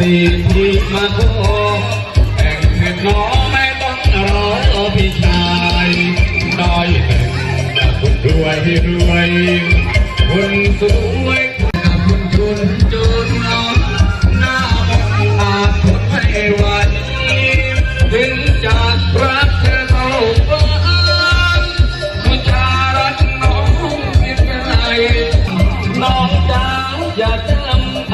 มีที่มาขอแต่งเงินน้อไม่ต้องรอพี่ชายได้แต่งกับคนรวยรวยคนสวยกับคนจนจนนองหน้ามองอาจทนไม่ไหวถึงจะรักเธอเท่าฟ้าผู้ชารักน้องเพียงไรน้องจ๋าอย่า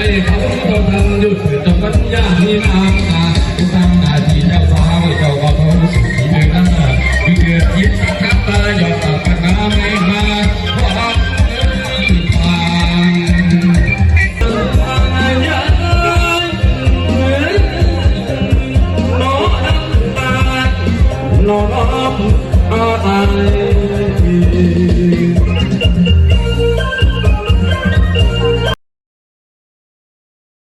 ให้เขาเขาทำหยุดจนปัญญาที่น้ำตาผู้ทำหน้าที่เจ้าสาวเจ้าก็ทนที่เดือดนั้นที่เดือดยิ้มกับตาหยอกตับกันน้ำไม่มาเพราะรักนอนอ้อมอ้อตาย